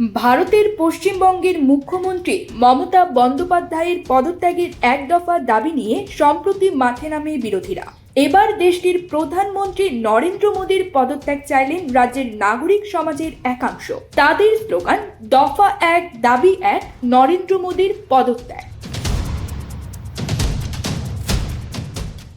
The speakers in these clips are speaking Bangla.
ভারতের পশ্চিমবঙ্গের মুখ্যমন্ত্রী মমতা বন্দ্যোপাধ্যায়ের পদত্যাগের এক দফা দাবি নিয়ে সম্প্রতি মাঠে নামে বিরোধীরা। এবার দেশটির প্রধানমন্ত্রী নরেন্দ্র মোদীর পদত্যাগ চাইলেন রাজ্যের নাগরিক সমাজের একাংশ। তাদের স্লোগান, দফা এক, দাবি এক, নরেন্দ্র মোদীর পদত্যাগ।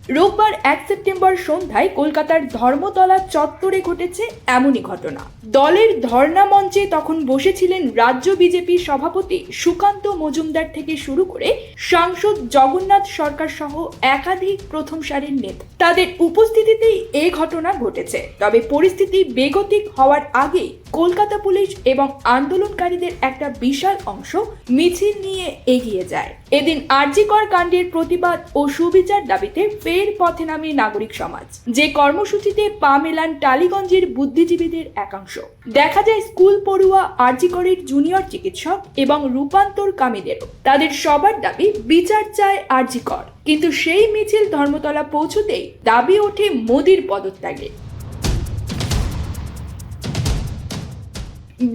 রোববার এক সেপ্টেম্বর সন্ধ্যায় কলকাতার ধর্মতলা চত্বরে ঘটেছে এমনই ঘটনা। দলের ধর্ণা মঞ্চে তখন বসেছিলেন রাজ্য বিজেপির সভাপতি সুকান্ত মজুমদার থেকে শুরু করে সাংসদ জগন্নাথ সরকার সহ একাধিক প্রথম সারির নেতা। তাদের উপস্থিতিতেই এ ঘটনা ঘটেছে। তবে পরিস্থিতি বেগতিক হওয়ার আগেই কলকাতা পুলিশ এবং আন্দোলনকারীদের একটা বিশাল অংশ মিছিল নিয়ে এগিয়ে যায়। এদিন আরজিকর কাণ্ডের প্রতিবাদ ও সুবিচার দাবিতে ফের পথে নামে নাগরিক সমাজ, যে কর্মসূচিতে পা মেলান টালিগঞ্জের বুদ্ধিজীবীদের একাংশ। দেখা যায় স্কুল পড়ুয়া আরজিকরের জুনিয়র চিকিৎসক এবং রূপান্তর কামীদেরও তাদের সবার দাবি, বিচার চায় আরজিকর কিন্তু সেই মিছিল ধর্মতলা পৌঁছতেই দাবি ওঠে মোদির পদত্যাগে।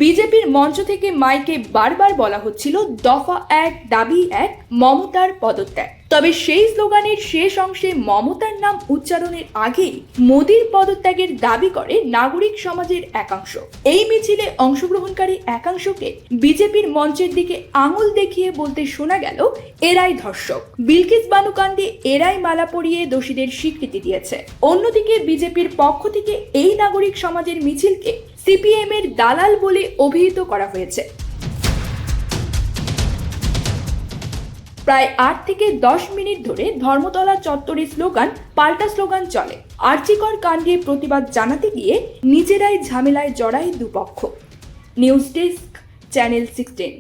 বিজেপির মঞ্চ থেকে মাইকে বারবার বলা হচ্ছিল, দফা এক, দাবি এক, মমতার পদত্যাগ। তবে সেই স্লোগানের শেষ অংশে মমতার নাম উচ্চারণের আগেই মোদীর পদত্যাগের দাবি করে নাগরিক সমাজের একাংশ। এই মিছিলে অংশগ্রহণকারী একাংশকে বিজেপির মঞ্চের দিকে আঙুল দেখিয়ে বলতে শোনা গেল, এরাই ধর্ষক। বিলকিস বানুকান্দি এরাই মালা পরিয়ে দোষীদের স্বীকৃতি দিয়েছে। অন্যদিকে বিজেপির পক্ষ থেকে এই নাগরিক সমাজের মিছিলকে সিপিএম এর দালাল বলে অভিহিত করা হয়েছে। প্রায় আট থেকে দশ মিনিট ধরে ধর্মতলা চত্বরে স্লোগান, পাল্টা স্লোগান চলে। আর্চিকর কাণ্ডে প্রতিবাদ জানাতে গিয়ে নিজেরাই ঝামেলায় জড়ায় দুপক্ষ। News desk, channel sixteen.